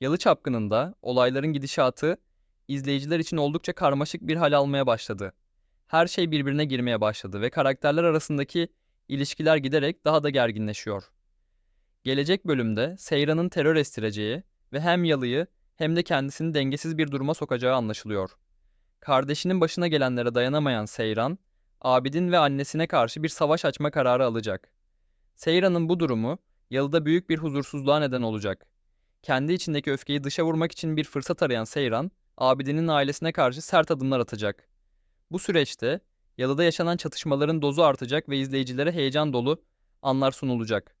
Yalı Çapkını'nda olayların gidişatı izleyiciler için oldukça karmaşık bir hal almaya başladı. Her şey birbirine girmeye başladı ve karakterler arasındaki ilişkiler giderek daha da gerginleşiyor. Gelecek bölümde Seyran'ın terör estireceği ve hem Yalı'yı hem de kendisini dengesiz bir duruma sokacağı anlaşılıyor. Kardeşinin başına gelenlere dayanamayan Seyran, Abidin ve annesine karşı bir savaş açma kararı alacak. Seyran'ın bu durumu Yalı'da büyük bir huzursuzluğa neden olacak. Kendi içindeki öfkeyi dışa vurmak için bir fırsat arayan Seyran, Abidin'in ailesine karşı sert adımlar atacak. Bu süreçte Yalı'da yaşanan çatışmaların dozu artacak ve izleyicilere heyecan dolu anlar sunulacak.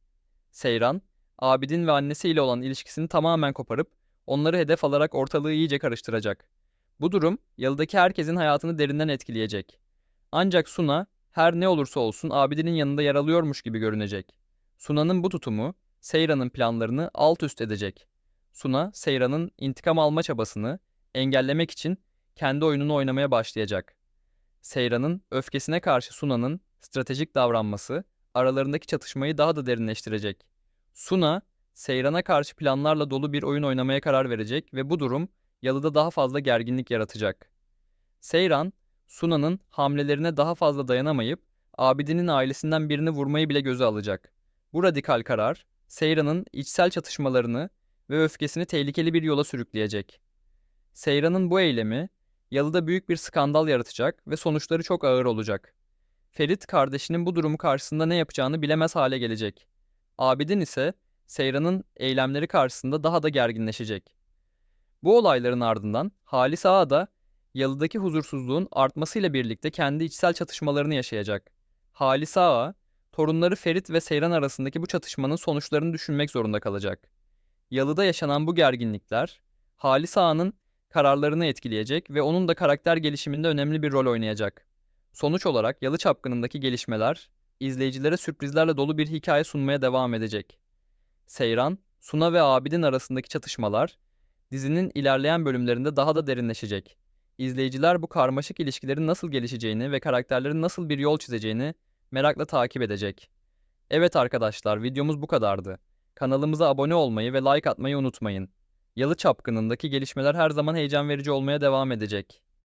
Seyran, Abidin ve annesiyle olan ilişkisini tamamen koparıp onları hedef alarak ortalığı iyice karıştıracak. Bu durum Yalı'daki herkesin hayatını derinden etkileyecek. Ancak Suna her ne olursa olsun Abidin'in yanında yer alıyormuş gibi görünecek. Suna'nın bu tutumu Seyran'ın planlarını alt üst edecek. Suna, Seyran'ın intikam alma çabasını engellemek için kendi oyununu oynamaya başlayacak. Seyran'ın öfkesine karşı Suna'nın stratejik davranması aralarındaki çatışmayı daha da derinleştirecek. Suna, Seyran'a karşı planlarla dolu bir oyun oynamaya karar verecek ve bu durum Yalı'da daha fazla gerginlik yaratacak. Seyran, Suna'nın hamlelerine daha fazla dayanamayıp Abidin'in ailesinden birini vurmayı bile göze alacak. Bu radikal karar, Seyran'ın içsel çatışmalarını ve öfkesini tehlikeli bir yola sürükleyecek. Seyran'ın bu eylemi Yalı'da büyük bir skandal yaratacak ve sonuçları çok ağır olacak. Ferit kardeşinin bu durumu karşısında ne yapacağını bilemez hale gelecek. Abidin ise Seyran'ın eylemleri karşısında daha da gerginleşecek. Bu olayların ardından Halis Ağa da Yalı'daki huzursuzluğun artmasıyla birlikte kendi içsel çatışmalarını yaşayacak. Halis Ağa, torunları Ferit ve Seyran arasındaki bu çatışmanın sonuçlarını düşünmek zorunda kalacak. Yalı'da yaşanan bu gerginlikler, Halis Ağa'nın kararlarını etkileyecek ve onun da karakter gelişiminde önemli bir rol oynayacak. Sonuç olarak Yalı Çapkını'ndaki gelişmeler, izleyicilere sürprizlerle dolu bir hikaye sunmaya devam edecek. Seyran, Suna ve Abidin arasındaki çatışmalar, dizinin ilerleyen bölümlerinde daha da derinleşecek. İzleyiciler bu karmaşık ilişkilerin nasıl gelişeceğini ve karakterlerin nasıl bir yol çizeceğini merakla takip edecek. Evet arkadaşlar, videomuz bu kadardı. Kanalımıza abone olmayı ve like atmayı unutmayın. Yalı Çapkını'ndaki gelişmeler her zaman heyecan verici olmaya devam edecek.